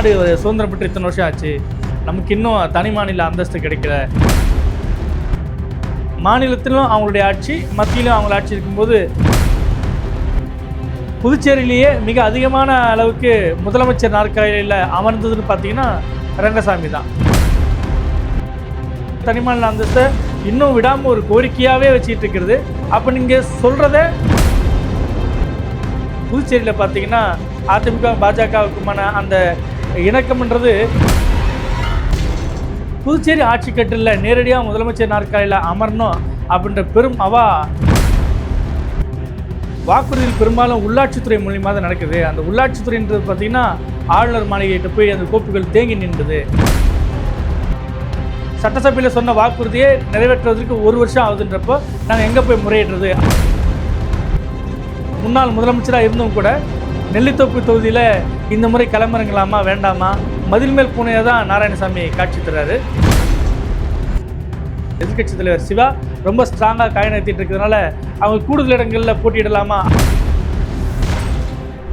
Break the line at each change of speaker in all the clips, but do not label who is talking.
நாடு சுதந்திரம் பெற்று இத்தனை வருஷம் ஆச்சு. நமக்கு இன்னும் தனி மாநில அந்தஸ்து கிடைக்கல. மாநிலத்திலும் அவங்களுடைய ஆட்சி மத்தியிலும் அவங்கள ஆட்சி இருக்கும்போது புதுச்சேரியிலேயே மிக அதிகமான அளவுக்கு முதலமைச்சர் நாற்காலியில் அமர்ந்ததுன்னு பார்த்தீங்கன்னா ரங்கசாமி தான். தனிமாநில அந்தஸ்தை இன்னும் விடாமல் ஒரு கோரிக்கையாகவே வச்சுட்டு இருக்கிறது. அப்போ நீங்கள் சொல்கிறத புதுச்சேரியில் பார்த்தீங்கன்னா அதிமுக பாஜகவுக்குமான அந்த இணக்கம்ன்றது புதுச்சேரி ஆட்சி கட்டில் நேரடியாக முதலமைச்சர் நாற்காலியில் அமரணும் அப்படின்ற பெரும் அவா வாக்குறுதியில் பெரும்பாலும் உள்ளாட்சித்துறை மூலியமாக தான் நடக்குது. அந்த உள்ளாட்சித்துறைன்றது பார்த்தீங்கன்னா ஆளுநர் மாளிகையிட்ட போய் அந்த கோப்புகள் தேங்கி நின்றது. சட்டசபையில் சொன்ன வாக்குறுதியை நிறைவேற்றுவதற்கு ஒரு வருஷம் ஆகுதுன்றப்போ நாங்கள் எங்கே போய் முறையிடுறது? முன்னாள் முதலமைச்சராக இருந்தும் கூட நெல்லித்தோப்பு தொகுதியில் இந்த முறை கிளம்புறங்களாமா வேண்டாமா மதில் மேல் பூனையை தான் நாராயணசாமி காட்சி தர்றாரு. எதிர்கட்சி தலைவர் சிவா ரொம்ப ஸ்ட்ராங்காக காய நிறுத்திட்டு இருக்கிறதுனால அவங்க கூடுதல் இடங்களில் போட்டியிடலாமா?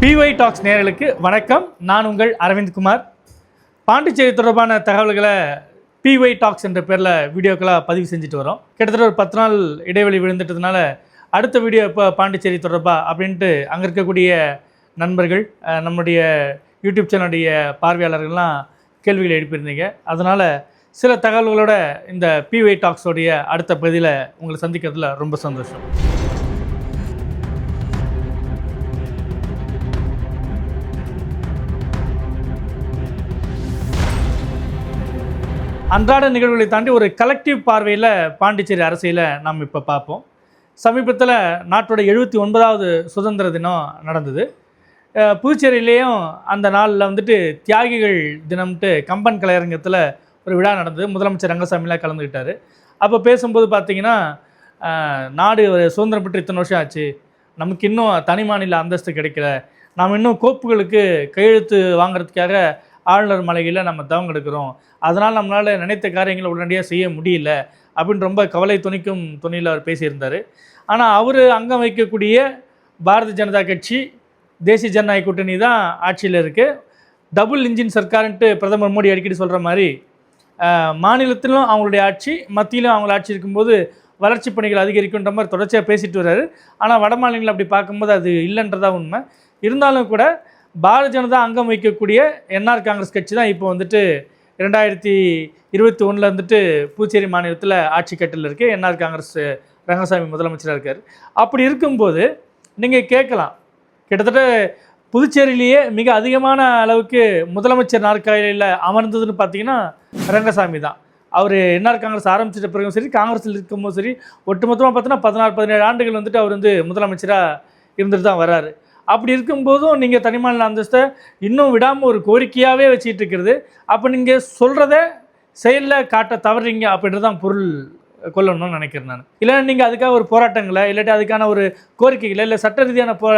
பிஒய் டாக்ஸ் நேர்களுக்கு வணக்கம். நான் உங்கள் அரவிந்த் குமார். பாண்டிச்சேரி தொடர்பான தகவல்களை பிஒய் டாக்ஸ் என்ற பேரில் வீடியோக்களாக பதிவு செஞ்சுட்டு வரோம். கிட்டத்தட்ட ஒரு பத்து நாள் இடைவெளி விழுந்துட்டதுனால அடுத்த வீடியோ இப்போ பாண்டிச்சேரி தொடர்பாக அப்படின்ட்டு அங்கே இருக்கக்கூடிய நண்பர்கள் நம்முடைய யூடியூப் சேனலுடைய பார்வையாளர்கள்லாம் கேள்விகளை எழுப்பியிருந்தீங்க. அதனால் சில தகவல்களோட இந்த பிஒய் டாக்ஸோடைய அடுத்த பகுதியில் உங்களை சந்திக்கிறதுல ரொம்ப சந்தோஷம். அன்றாட நிகழ்வுகளை தாண்டி ஒரு கலெக்டிவ் பார்வையில் பாண்டிச்சேரி அரசியலை நாம் இப்போ பார்ப்போம். சமீபத்தில் நாட்டோட எழுபத்தி ஒன்பதாவது சுதந்திர தினம் நடந்தது. புதுச்சேரியிலேயும் அந்த நாளில் வந்துட்டு தியாகிகள் தினம்ட்டு கம்பன் கலையரங்கத்தில் ஒரு விழா நடந்தது. முதலமைச்சர் ரங்கசாமிலாம் கலந்துக்கிட்டார் அப்போ பேசும்போது பார்த்தீங்கன்னா நாடு ஒரு சுதந்திரம் பெற்று இத்தனை வருஷம் ஆச்சு. நமக்கு இன்னும் தனி மாநில அந்தஸ்து கிடைக்கல. நாம் இன்னும் கோப்புகளுக்கு கையெழுத்து வாங்குறதுக்காக ஆளுநர் மலையில் நம்ம தவம் எடுக்கிறோம் அதனால் நம்மளால் நினைத்த காரியங்களை உடனடியாக செய்ய முடியல அப்படின்னு ரொம்ப கவலை துணிக்கும் துணியில் அவர் பேசியிருந்தார். ஆனால் அவர் அங்கம் வைக்கக்கூடிய பாரதிய ஜனதா கட்சி தேசிய ஜனநாயக கூட்டணி தான் ஆட்சியில் இருக்குது டபுள் இன்ஜின் சர்க்காருன்ட்டு பிரதமர் மோடி அடிக்கடி சொல்கிற மாதிரி மாநிலத்திலும் அவங்களுடைய ஆட்சி மத்தியிலும் அவங்கள ஆட்சி இருக்கும்போது வளர்ச்சி பணிகள் அதிகரிக்குன்ற மாதிரி தொடர்ச்சியாக பேசிட்டு வர்றாரு. ஆனால் வட மாநிலங்கள் அப்படி பார்க்கும்போது அது இல்லைன்றதா உண்மை. இருந்தாலும் கூட பாரதிய ஜனதா அங்கம் வைக்கக்கூடிய என்ஆர் காங்கிரஸ் கட்சி தான் இப்போ வந்துட்டு ரெண்டாயிரத்தி இருபத்தி ஒன்றில் வந்துட்டு புதுச்சேரி மாநிலத்தில் ஆட்சி கட்டில் இருக்குது என்ஆர் காங்கிரஸ் ரங்கசாமி முதலமைச்சராக இருக்கார். அப்படி இருக்கும்போது நீங்கள் கேட்கலாம் கிட்டத்தட்ட புதுச்சேரியிலேயே மிக அதிகமான அளவுக்கு முதலமைச்சர் நாற்காலியில் அமர்ந்ததுன்னு பார்த்தீங்கன்னா ரங்கசாமி தான். அவர் என்ஆர் காங்கிரஸ் ஆரம்பிச்சிட்ட பிறகும் சரி காங்கிரஸில் இருக்கும்போது சரி ஒட்டுமொத்தமாக பார்த்தீங்கன்னா பதினாறு பதினேழு ஆண்டுகள் வந்துட்டு அவர் வந்து முதலமைச்சராக இருந்துட்டு தான் வராரு. அப்படி இருக்கும்போதும் நீங்கள் தனிமாநில அந்தஸ்தை இன்னும் விடாமல் ஒரு கோரிக்கையாகவே வச்சுட்டு இருக்கிறது. அப்போ நீங்கள் சொல்கிறத செயலில் காட்ட தவறீங்க அப்படின்றது தான் பொருள் கொள்ளணும்னு நினைக்கிறேன் நான். இல்லைன்னா நீங்கள் அதுக்காக ஒரு போராட்டங்களை இல்லாட்டி அதுக்கான ஒரு கோரிக்கைகளை இல்லை சட்ட ரீதியான போ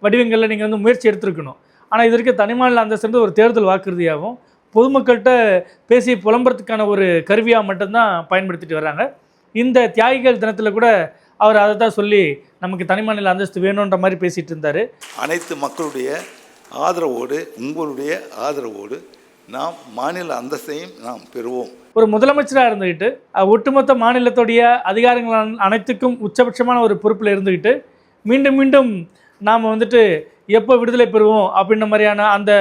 வடிவங்களில் நீங்கள் வந்து முயற்சி எடுத்திருக்கணும். ஆனால் இது இருக்க தனிமாநில அந்தஸ்து ஒரு தேர்தல் வாக்குறுதியாகவும் பொதுமக்கள்கிட்ட பேசி புலம்புறதுக்கான ஒரு கருவியாக மட்டும்தான் பயன்படுத்திட்டு வராங்க. இந்த தியாகிகள் தினத்தில் கூட அவர் அதை தான் சொல்லி நமக்கு தனிமாநில அந்தஸ்து வேணுன்ற மாதிரி பேசிகிட்டு இருந்தார்.
அனைத்து மக்களுடைய ஆதரவோடு உங்களுடைய ஆதரவோடு நாம் மாநில அந்தஸ்தையும் நாம் பெறுவோம்.
ஒரு முதலமைச்சராக இருந்துக்கிட்டு ஒட்டுமொத்த மாநிலத்துடைய அதிகாரங்கள் அன- அனைத்துக்கும் உச்சபட்சமான ஒரு பொறுப்பில் இருந்துக்கிட்டு மீண்டும் மீண்டும் நாம் வந்துட்டு எப்போ விடுதலை பெறுவோம் அப்படின்ற மாதிரியான அந்த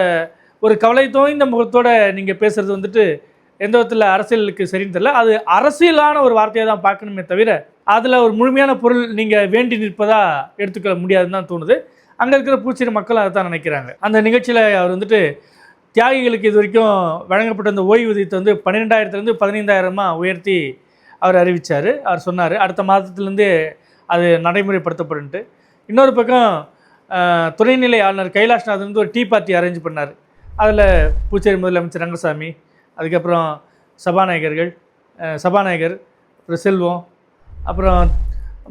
ஒரு கவலை தோய்ந்த முகத்தோடு நீங்கள் பேசுகிறது வந்துட்டு எந்த விதத்தில் அரசியலுக்கு சரின்னு தெரியல. அது அரசியலான ஒரு வார்த்தையை தான் பார்க்கணுமே தவிர அதில் ஒரு முழுமையான பொருள் நீங்கள் வேண்டி நிற்பதாக எடுத்துக்க முடியாதுன்னு தான் தோணுது. அங்கே இருக்கிற பூச்சேரி மக்களும் அதை தான் நினைக்கிறாங்க. அந்த நிகழ்ச்சியில் அவர் வந்துட்டு தியாகிகளுக்கு இது வரைக்கும் வழங்கப்பட்ட அந்த ஓய்வூதியத்தை வந்து பன்னிரெண்டாயிரத்துலேருந்து பதினைந்தாயிரமாக உயர்த்தி அவர் அறிவித்தார் அவர் சொன்னார் அடுத்த மாதத்துலேருந்து அது நடைமுறைப்படுத்தப்படுன்ட்டு. இன்னொரு பக்கம் துணைநிலை ஆளுநர் கைலாஷ்நாத் வந்து ஒரு டீ பார்ட்டி அரேஞ்ச் பண்ணார். அதில் புதுச்சேரி முதலமைச்சர் ரங்கசாமி அதுக்கப்புறம் சபாநாயகர்கள் சபாநாயகர் அப்புறம் செல்வம் அப்புறம்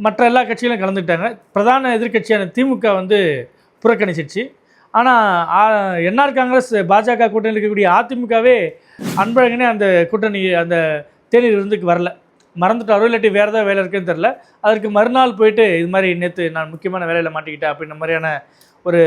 மற்ற எல்லா கட்சிகளும் கலந்துக்கிட்டாங்க. பிரதான எதிர்க்கட்சியான திமுக வந்து புறக்கணிச்சிடுச்சு ஆனால் என்ஆர் காங்கிரஸ் பாஜக கூட்டணியில் இருக்கக்கூடிய அதிமுகவே அன்பழகனே அந்த கூட்டணி அந்த தேநீர் விருந்துக்கு வரல. மறந்துட்டாரோ இல்லாட்டி வேறு ஏதாவது வேலை இருக்குன்னு தெரில அதற்கு மறுநாள் போயிட்டு இது மாதிரி நேற்று நான் முக்கியமான வேலையில் மாட்டிக்கிட்டேன் அப்படின்ற மாதிரியான ஒரு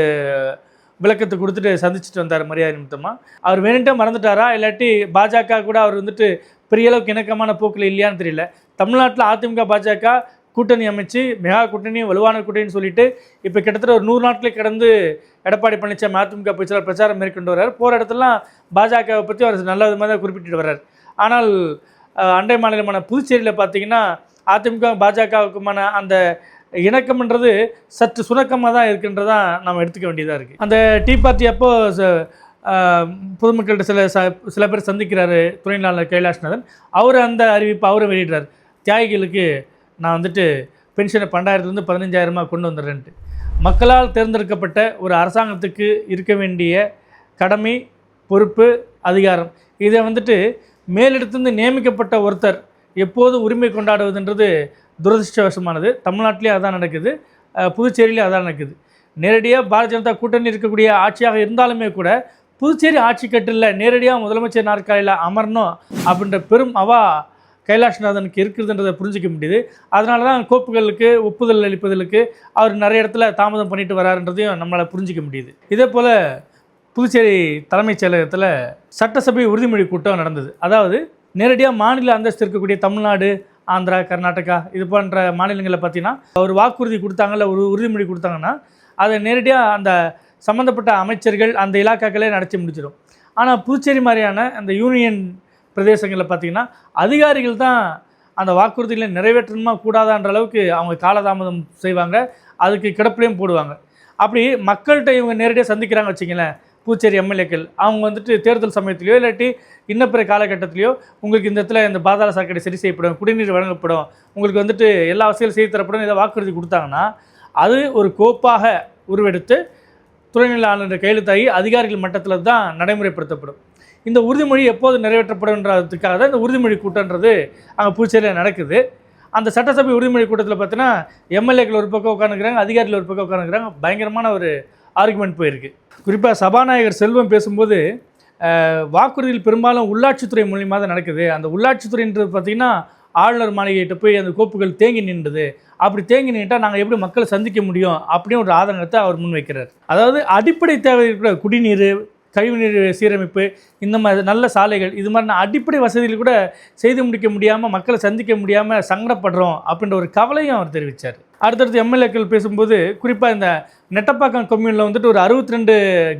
விளக்கத்தை கொடுத்துட்டு சந்திச்சுட்டு வந்தார் மரியாதை நிமித்தமாக அவர் வேணுட்டே மறந்துட்டாரா? இல்லாட்டி பாஜக கூட அவர் வந்துட்டு பெரிய அளவுக்கு இணக்கமான போக்கில் இல்லையான்னு தெரியல. தமிழ்நாட்டில் அதிமுக பாஜக கூட்டணி அமைச்சு மெகா கூட்டணி வலுவான கூட்டணின்னு சொல்லிட்டு இப்போ கிட்டத்தட்ட ஒரு நூறு நாட்களை கடந்து எடப்பாடி பழனிசாமி அதிமுக பேச்சாளர் பிரச்சாரம் மேற்கொண்டு வர்றார். போகிற இடத்துலலாம் பாஜகவை பற்றி அவர் நல்ல விதமாக தான் குறிப்பிட்டு வர்றார். ஆனால் அண்டை மாநிலமான புதுச்சேரியில் பார்த்தீங்கன்னா அதிமுக பாஜகவுக்குமான அந்த இணக்கம்ன்றது சற்று சுணக்கமாக தான் இருக்குன்றதான் நம்ம எடுத்துக்க வேண்டியதாக இருக்குது அந்த டீ பார்ட்டி அப்போ ச- பொதுமக்கள்கிட்ட சில ச சில பேர் சந்திக்கிறாரு துணைநாளர் கைலாஷ்நாதன் அவர் அந்த அறிவிப்பு அவரை வெளியிடுறார். தியாகிகளுக்கு நான் வந்துட்டு பென்ஷனை பன்னெண்டாயிரத்துலேருந்து பதினஞ்சாயிரமாக கொண்டு வந்துடுறேன்ட்டு. மக்களால் தேர்ந்தெடுக்கப்பட்ட ஒரு அரசாங்கத்துக்கு இருக்க வேண்டிய கடமை பொறுப்பு அதிகாரம். இதை வந்துட்டு மேலிடத்திலிருந்து நியமிக்கப்பட்ட ஒருத்தர் எப்போதும் உரிமை கொண்டாடுவதுன்றது துரதிருஷ்டவசமானது. தமிழ்நாட்டிலே அதான் நடக்குது. புதுச்சேரியிலே அதான் நடக்குது. நேரடியாக பாரதிய ஜனதா கூட்டணி இருக்கக்கூடிய ஆட்சியாக இருந்தாலுமே கூட புதுச்சேரி ஆட்சி கட்டில் நேரடியாக முதலமைச்சர் நாற்காலியில் அமரணும் அப்படின்ற பெரும் அவா கைலாஷ்நாதனுக்கு இருக்குதுன்றதை புரிஞ்சிக்க முடியுது. அதனால தான் கோப்புகளுக்கு ஒப்புதல் அளிப்பதற்கு அவர் நிறைய இடத்துல தாமதம் பண்ணிட்டு வராருன்றதையும் நம்மளால் புரிஞ்சிக்க முடியுது. இதே போல் புதுச்சேரி தலைமைச் செயலகத்தில் சட்டசபை உறுதிமொழி கூட்டம் நடந்தது. அதாவது நேரடியாக மாநில அந்தஸ்து இருக்கக்கூடிய தமிழ்நாடு ஆந்திரா கர்நாடகா இது போன்ற மாநிலங்களில் பார்த்தீங்கன்னா ஒரு வாக்குறுதி கொடுத்தாங்கல்ல ஒரு உறுதிமொழி கொடுத்தாங்கன்னா அதை நேரடியாக அந்த சம்மந்தப்பட்ட அமைச்சர்கள் அந்த இலாக்காக்களே நடத்தி முடிச்சிடும். ஆனால் புதுச்சேரி மாதிரியான அந்த யூனியன் பிரதேசங்களில் பார்த்தீங்கன்னா அதிகாரிகள் தான் அந்த வாக்குறுதிகளை நிறைவேற்றணுமா கூடாதான்ற அளவுக்கு அவங்க காலதாமதம் செய்வாங்க. அதுக்கு கிடப்பிலையும் போடுவாங்க. அப்படி மக்கள்கிட்ட இவங்க நேரடியாக சந்திக்கிறாங்க வச்சிங்களேன் பூச்சேரி எம்எல்ஏக்கள் அவங்க வந்துட்டு தேர்தல் சமயத்திலையோ இல்லாட்டி இன்னும் பிற காலகட்டத்திலையோ உங்களுக்கு இந்த இடத்துல இந்த பாதாள சாக்கடை சரி செய்யப்படும் குடிநீர் வழங்கப்படும் உங்களுக்கு வந்துட்டு எல்லா வசதியும் செய்து தரப்படும் இதை வாக்குறுதி கொடுத்தாங்கன்னா அது ஒரு கோப்பாக உருவெடுத்து துணைநிலை ஆளுநர் கையெழுத்தாகி அதிகாரிகள் மட்டத்தில் தான் நடைமுறைப்படுத்தப்படும். இந்த உறுதிமொழி எப்போது நிறைவேற்றப்படும்ன்றதுக்காக தான் இந்த உறுதிமொழி கூட்டன்றது அங்கே புதுச்சேரியில் நடக்குது. அந்த சட்டசபை உறுதிமொழி கூட்டத்தில் பார்த்தீங்கன்னா எம்எல்ஏக்கள் ஒரு பக்கம் உட்காந்துக்கிறாங்க அதிகாரிகள் ஒரு பக்கம் உட்காந்துக்கிறாங்க பயங்கரமான ஒரு ஆர்குமெண்ட் போயிருக்கு. குறிப்பாக சபாநாயகர் செல்வம் பேசும்போது வாக்குறுதியில் பெரும்பாலும் உள்ளாட்சித்துறை மூலியமாக தான் நடக்குது. அந்த உள்ளாட்சித்துறைன்றது பார்த்திங்கன்னா ஆளுநர் மாளிகைகிட்ட போய் அந்த கோப்புகள் தேங்கி நின்றுது. அப்படி தேங்கி நின்றுட்டால் நாங்கள் எப்படி மக்களை சந்திக்க முடியும்? அப்படின்னு ஒரு ஆதங்கத்தை அவர் முன்வைக்கிறார். அதாவது அடிப்படை தேவை இருக்கிற குடிநீர் கழிவுநீர் சீரமைப்பு இந்த மாதிரி நல்ல சாலைகள் இது மாதிரி அடிப்படை வசதிகள் கூட செய்து முடிக்க முடியாமல் மக்களை சந்திக்க முடியாமல் சங்கடப்படுறோம் அப்படின்ற ஒரு கவலையும் அவர் தெரிவித்தார் அடுத்தடுத்து எம்எல்ஏக்கள் பேசும்போது குறிப்பாக இந்த நெட்டப்பாக்கம் கொம்யூனில் வந்துட்டு ஒரு அறுபத்தி ரெண்டு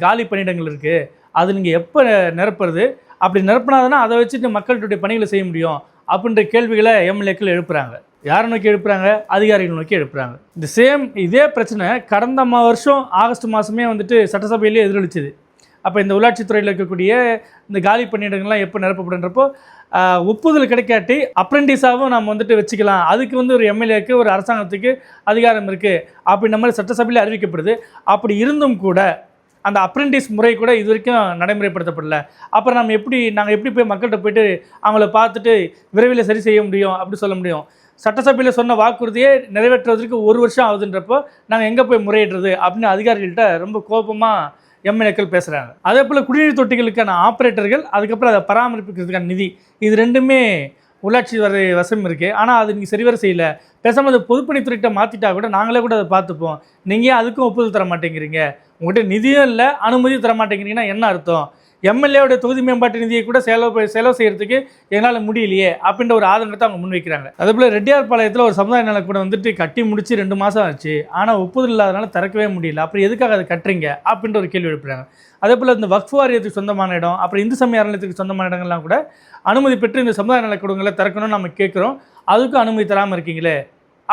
காலி பணியிடங்கள் இருக்குது அது நீங்கள் எப்போ நிரப்புறது? அப்படி நிரப்பினாதானே அதை வச்சுட்டு மக்களுடைய பணிகளை செய்ய முடியும் அப்படின்ற கேள்விகளை எம்எல்ஏக்கள் எழுப்புறாங்க. யாரை நோக்கி எழுப்புறாங்க? அதிகாரிகள் நோக்கி எழுப்புறாங்க. இந்த சேம் இதே பிரச்சனை கடந்த மா வருஷம் ஆகஸ்ட் மாதமே வந்துட்டு சட்டசபையிலே எதிரொலிச்சது. அப்போ இந்த உள்ளாட்சித்துறையில் இருக்கக்கூடிய இந்த காலி பணியிடங்கள்லாம் எப்போ நிரப்பப்படுன்றப்போ ஒப்புதல் கிடைக்காட்டி அப்ரெண்டிஸாகவும் நம்ம வந்துட்டு வச்சுக்கலாம். அதுக்கு வந்து ஒரு எம்எல்ஏக்கு ஒரு அரசாங்கத்துக்கு அதிகாரம் இருக்குது அப்படின்ற மாதிரி சட்டசபையில் அறிவிக்கப்படுது. அப்படி இருந்தும் கூட அந்த அப்ரெண்டிஸ் முறை கூட இது வரைக்கும் நடைமுறைப்படுத்தப்படல. அப்புறம் நம்ம எப்படி நாங்கள் எப்படி போய் மக்கள்கிட்ட போயிட்டு அவங்கள பார்த்துட்டு விரைவில் சரி செய்ய முடியும் அப்படி சொல்ல முடியும்? சட்டசபையில் சொன்ன வாக்குறுதியை நிறைவேற்றுவதற்கு ஒரு வருஷம் ஆகுதுன்றப்போ நாங்கள் எங்கே போய் முறையிடுறது அப்படின்னு அதிகாரிகள்கிட்ட ரொம்ப கோபமாக எம்எல்ஏக்கள் பேசுகிறாங்க அதே போல் குடிநீர் தொட்டிகளுக்கான ஆப்ரேட்டர்கள் அதுக்கப்புறம் அதை பராமரிப்புக்கிறதுக்கான நிதி இது ரெண்டுமே உள்ளாட்சி வரை வசம் இருக்குது ஆனால் அது நீங்கள் சரிவர செய்யலை. பேசாமல் அதை பொதுப்பணித்துறைகிட்ட மாற்றிட்டா கூட நாங்களே கூட அதை பார்த்துப்போம். நீங்கள் அதுக்கும் ஒப்புதல் தர மாட்டேங்கிறீங்க? உங்கள்கிட்ட நிதியும் இல்லை அனுமதியும் தர மாட்டேங்கிறீங்கன்னா என்ன அர்த்தம்? எம்எல்ஏவோட தொகுதி மேம்பாட்டு நிதியை கூட செலவு செலவு செய்கிறதுக்கு என்னால் முடியலையே அப்படின்ற ஒரு ஆதங்கத்தை அவங்க முன்வைக்கிறாங்க. அதே போல் ரெட்டியார்பாளையத்தில் ஒரு சமுதாய நல கூட வந்துட்டு கட்டி முடிச்சு ரெண்டு மாதம் ஆச்சு. ஆனால் ஒப்புதல் இல்லாதனால திறக்கவே முடியல. அப்புறம் எதுக்காக அதை கட்டுறீங்க? அப்படின்ற ஒரு கேள்வி எழுப்புறாங்க. அதே போல் இந்த வக்ஃப் வாரியத்துக்கு சொந்தமான இடம் அப்புறம் இந்து சமய அறநிலையத்துக்கு சொந்தமான இடங்கள்லாம் கூட அனுமதி பெற்று இந்த சமுதாய நலக்கூடங்களை திறக்கணும்னு நம்ம கேட்குறோம் அதுக்கும் அனுமதி தராமல் இருக்கீங்களே?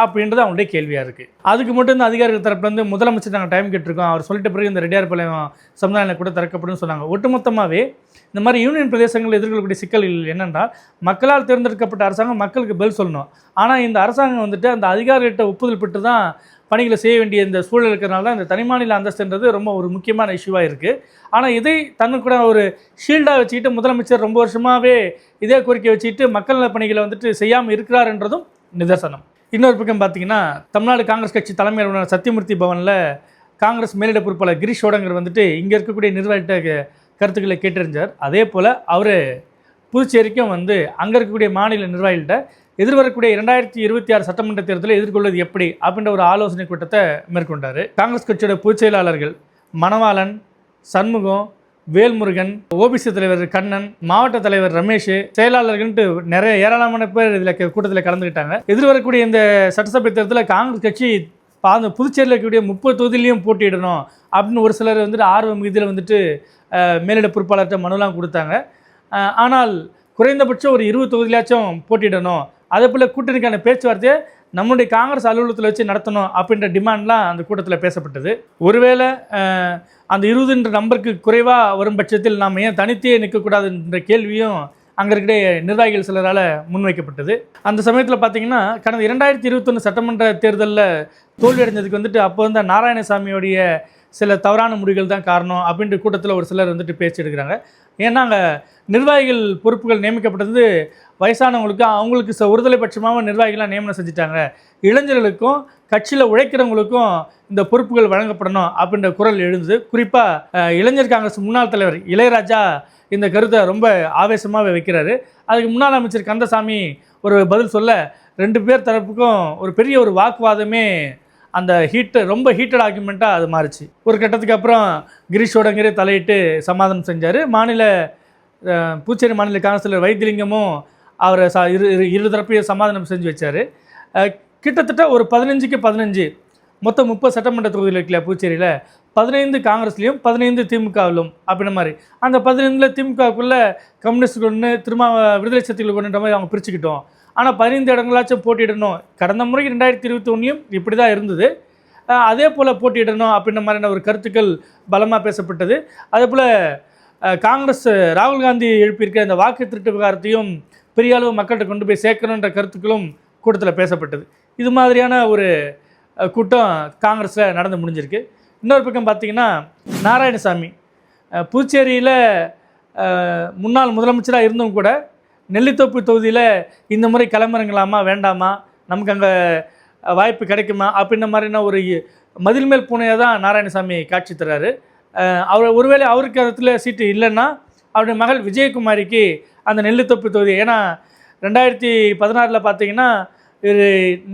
அப்படின்றது அவங்களுடைய கேள்வியாக இருக்குது அதுக்கு மட்டும் இந்த அதிகாரிகள் தரப்புலேருந்து முதலமைச்சர் நாங்கள் டைம் கேட்டிருக்கோம். அவர் சொல்லிட்ட பிறகு இந்த ரெடியார் பாளையம் சமுதாயம் கூட திறக்கப்படும் சொன்னாங்க. ஒட்டுமொத்தமாகவே இந்த மாதிரி யூனியன் பிரதேசங்களில் எதிர்கொள்ளக்கூடிய சிக்கல்கள் என்னென்றால் மக்களால் தேர்ந்தெடுக்கப்பட்ட அரசாங்கம் மக்களுக்கு பதில் சொல்லணும். ஆனால் இந்த அரசாங்கம் வந்துட்டு அந்த அதிகாரிகிட்ட ஒப்புதல் பெற்று தான் பணிகளை செய்ய வேண்டிய இந்த சூழல் இருக்கிறனால தான் இந்த தனிமாநில அந்தஸ்துன்றது ரொம்ப ஒரு முக்கியமான இஷ்யூவாக இருக்குது ஆனால் இதை தனக்கு கூட ஒரு ஷீல்டாக வச்சுக்கிட்டு முதலமைச்சர் ரொம்ப வருஷமாகவே இதே கோரிக்கை வச்சுக்கிட்டு மக்கள் நலப் பணிகளை வந்துட்டு செய்யாமல் இருக்கிறாருன்றதும் நிதர்சனம். இன்னொரு பக்கம் பார்த்தீங்கன்னா தமிழ்நாடு காங்கிரஸ் கட்சி தலைமை அலுவலர் சத்தியமூர்த்தி பவனில் காங்கிரஸ் மேலிட பொறுப்பாளர் கிரீஷ் ஓடங்கர் வந்துட்டு இங்கே இருக்கக்கூடிய நிர்வாகிட்ட கருத்துக்களை கேட்டறிஞ்சார் அதே போல் அவர் புதுச்சேரிக்கும் வந்து அங்கே இருக்கக்கூடிய மாநில நிர்வாகிகிட்ட எதிர்வரக்கூடிய இரண்டாயிரத்தி இருபத்தி ஆறு சட்டமன்ற தேர்தலை எதிர்கொள்வது எப்படி அப்படின்ற ஒரு ஆலோசனை கூட்டத்தை மேற்கொண்டார். காங்கிரஸ் கட்சியோட பொதுச் செயலாளர்கள் மணவாளன் சண்முகம் வேல்முருகன் ஓபிசி தலைவர் கண்ணன் மாவட்ட தலைவர் ரமேஷ் செயலாளர்கள்ட்டு நிறைய ஏராளமான பேர் இதில் கூட்டத்தில் கலந்துக்கிட்டாங்க எதிர்வரக்கூடிய இந்த சட்டசபை தேர்தலில் காங்கிரஸ் கட்சி பாது புதுச்சேரியில் இருக்கக்கூடிய முப்பது தொகுதியிலையும் போட்டியிடணும் அப்படின்னு ஒரு சிலர் வந்துட்டு ஆர்வம் இதில் வந்துட்டு மேலிட பொறுப்பாளர்கிட்ட மனுலாம் கொடுத்தாங்க. ஆனால் குறைந்தபட்சம் ஒரு இருபது தொகுதியிலாச்சும் போட்டியிடணும். அதே போல் கூட்டணிக்கான பேச்சுவார்த்தையை நம்முடைய காங்கிரஸ் அலுவலகத்தில் வச்சு நடத்தணும் அப்படின்ற டிமாண்ட்லாம் அந்த கூட்டத்தில் பேசப்பட்டது. ஒருவேளை அந்த இருபது என்ற நம்பருக்கு குறைவாக வரும் பட்சத்தில் நாம் ஏன் தனித்தே நிற்கக்கூடாதுன்ற கேள்வியும் அங்கே இருக்கிற நிர்வாகிகள் சிலரால் முன்வைக்கப்பட்டது. அந்த சமயத்தில் பார்த்தீங்கன்னா கடந்த இரண்டாயிரத்தி இருபத்தொன்று சட்டமன்ற தேர்தலில் தோல்வி அடைஞ்சதுக்கு வந்துட்டு அப்போ வந்து நாராயணசாமியோடைய சில தவறான முடிவுகள் தான் காரணம் அப்படின்ற கூட்டத்தில் ஒரு சிலர் வந்துட்டு பேச்சு எடுக்கிறாங்க. ஏன்னா அங்கே நிர்வாகிகள் பொறுப்புகள் நியமிக்கப்பட்டது வயசானவங்களுக்கு அவங்களுக்கு ச ஒருதலை பட்சமாக நிர்வாகிகளாக நியமனம் செஞ்சுட்டாங்க. இளைஞர்களுக்கும் கட்சியில் உழைக்கிறவங்களுக்கும் இந்த பொறுப்புகள் வழங்கப்படணும் அப்படின்ற குரல் எழுந்தது. குறிப்பாக இளைஞர் காங்கிரஸ் முன்னாள் தலைவர் இளையராஜா இந்த கருத்தை ரொம்ப ஆவேசமாக வைக்கிறாரு. அதுக்கு முன்னாள் அமைச்சர் கந்தசாமி ஒரு பதில் சொல்ல ரெண்டு பேர் தரப்புக்கும் ஒரு பெரிய ஒரு வாக்குவாதமே அந்த ஹீட்டு ரொம்ப ஹீட்டட் ஆர்குமெண்ட்டாக அது மாறுச்சு. ஒரு கட்டத்துக்கு அப்புறம் கிரீஷோடங்கிற தலையிட்டு சமாதானம் செஞ்சார். மாநில புதுச்சேரி மாநில காங்கிரஸ் வைத்திலிங்கமும் அவரை ச இரு இரு- இரு தரப்பையும் சமாதானம் செஞ்சு வச்சார். கிட்டத்தட்ட ஒரு பதினஞ்சுக்கு பதினஞ்சு மொத்தம் முப்பது சட்டமன்ற தொகுதியில் இருக்கல புதுச்சேரியில் பதினைந்து காங்கிரஸ்லேயும் பதினைந்து திமுகவிலும் அப்படின்ற மாதிரி. அந்த பதினைந்தில் திமுகவுக்குள்ளே கம்யூனிஸ்ட் ஒன்று திரும்ப விடுதலை சக்திகளுக்கு ஒன்றுன்ற மாதிரி அவங்க பிரிச்சுக்கிட்டோம். ஆனால் பதினைந்து இடங்களாச்சும் போட்டியிடணும். கடந்த முறை ரெண்டாயிரத்தி இருபத்தி ஒன்றுலையும் இப்படி தான் இருந்தது அதே போல் போட்டியிடணும் அப்படின்ற மாதிரியான ஒரு கருத்துக்கள் பலமாக பேசப்பட்டது. அதே போல் காங்கிரஸ் ராகுல் காந்தி எழுப்பியிருக்க இந்த வாக்கு திருட்டு விவகாரத்தையும் பெரிய அளவு மக்கள்கிட்ட கொண்டு போய் சேர்க்கணுன்ற கருத்துக்களும் கூட்டத்தில் பேசப்பட்டது. இது மாதிரியான ஒரு கூட்டம் காங்கிரஸில் நடந்து முடிஞ்சிருக்கு. இன்னொரு பக்கம் பார்த்திங்கன்னா நாராயணசாமி புதுச்சேரியில் முன்னாள் முதலமைச்சராக இருந்தும் கூட நெல்லித்தோப்பு தொகுதியில் இந்த முறை கிளம்புறங்களாமா வேண்டாமா நமக்கு அங்கே வாய்ப்பு கிடைக்குமா அப்படின்ற மாதிரினா ஒரு மதில் மேல் பூனையாக தான் நாராயணசாமி காட்சி தர்றாரு. அவர் ஒருவேளை அவருக்கு இடத்துல சீட்டு இல்லைன்னா அவருடைய மகள் விஜயகுமாரிக்கு அந்த நெல்லுத்தொப்பு தொகுதி. ஏன்னா ரெண்டாயிரத்தி பதினாறில் பார்த்தீங்கன்னா இவர்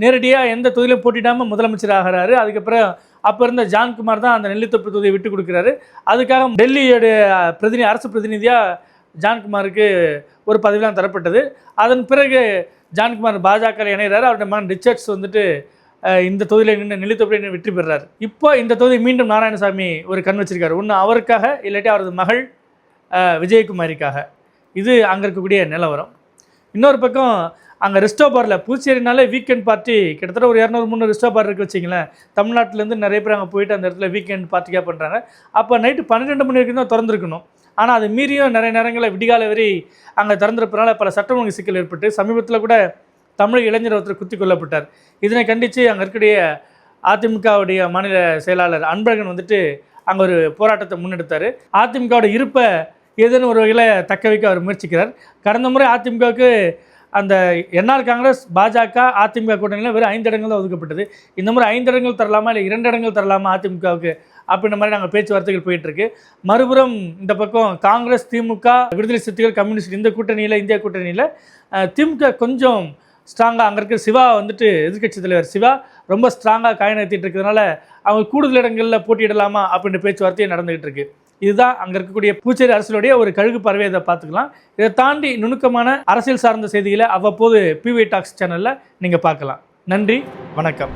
நேரடியாக எந்த தொகுதியிலும் போட்டிடாமல் முதலமைச்சர் ஆகிறாரு. அதுக்கப்புறம் அப்போ இருந்த ஜான்குமார் தான் அந்த நெல்லித்தோப்பு தொகுதியை விட்டு கொடுக்குறாரு. அதுக்காக டெல்லியோடைய பிரதிநிதி அரசு பிரதிநிதியாக ஜான்குமாருக்கு ஒரு பதவியெலாம் தரப்பட்டது. அதன் பிறகு ஜான்குமார் பாஜக இணைகிறார். அவருடைய மகன் ரிச்சர்ட்ஸ் வந்துட்டு இந்த தொகுதியில் நின்று நெல்லித்தோப்பில் வெற்றி பெறாரு. இப்போ இந்த தொகுதி மீண்டும் நாராயணசாமி ஒரு கண் வச்சிருக்காரு. ஒன்று அவருக்காக இல்லாட்டி அவரது மகள் விஜயகுமாரிக்காக. இது அங்கே இருக்கக்கூடிய நிலவரம். இன்னொரு பக்கம் அங்கே ரெஸ்டோ பாரில் புதுச்சேரினாலே வீக்கெண்ட் பார்ட்டி கிட்டத்தட்ட ஒரு இரநூறு முந்நூறு ரெஸ்டோ பார் இருக்குது வச்சிங்களேன் தமிழ்நாட்டிலேருந்து நிறைய பேர் அங்கே போயிட்டு அந்த இடத்துல வீக்கெண்ட் பார்ட்டிக்காக பண்ணுறாங்க அப்போ நைட்டு பன்னிரெண்டு மணி வரைக்கும் தான் திறந்துருக்கணும். ஆனால் அது மீறியும் நிறைய நேரங்களில் விடிகால வரை அங்கே திறந்திருப்பனால பல சட்ட ஒழுங்கு சிக்கல் ஏற்பட்டு சமீபத்தில் கூட தமிழக இளைஞர் ஒருத்தர் குத்தி கொல்லப்பட்டார். இதனை கண்டித்து அங்கே இருக்கக்கூடிய அதிமுகவுடைய மாநில செயலாளர் அன்பழகன் வந்துட்டு அங்கே ஒரு போராட்டத்தை முன்னெடுத்தார். அதிமுகவோட இருப்பை ஏதேனும் ஒரு வகையில் தக்க வைக்க அவர் முயற்சிக்கிறார். கடந்த முறை அதிமுகவுக்கு அந்த என்ஆர் காங்கிரஸ் பாஜக அதிமுக கூட்டணியில் வெறும் ஐந்து இடங்கள் தான் ஒதுக்கப்பட்டது. இந்த முறை ஐந்து இடங்கள் தரலாமா இல்லை இரண்டு இடங்கள் தரலாமா அதிமுகவுக்கு அப்படின்ற மாதிரி நாங்கள் பேச்சுவார்த்தைகள் போயிட்டுருக்கு. மறுபுறம் இந்த பக்கம் காங்கிரஸ் திமுக விடுதலை சிறுத்தைகள் கம்யூனிஸ்ட் இந்த கூட்டணியில் இந்திய கூட்டணியில் திமுக கொஞ்சம் ஸ்ட்ராங்காக அங்கே இருக்கிற சிவா வந்துட்டு எதிர்க்கட்சி தலைவர் சிவா ரொம்ப ஸ்ட்ராங்காக காய நிறுத்திட்டு இருக்கிறதுனால அவங்க கூடுதல் இடங்களில் போட்டியிடலாமா அப்படின்ற பேச்சுவார்த்தையும் நடந்துகிட்டு இருக்குது இதுதான் அங்கே இருக்கக்கூடிய பூச்சேரி அரசியலுடைய ஒரு கழுகு பறவை இதை பார்த்துக்கலாம். இதை தாண்டி நுணுக்கமான அரசியல் சார்ந்த செய்திகளை அவ்வப்போது பிவி டாக்ஸ் சேனலில் நீங்கள் பார்க்கலாம். நன்றி வணக்கம்.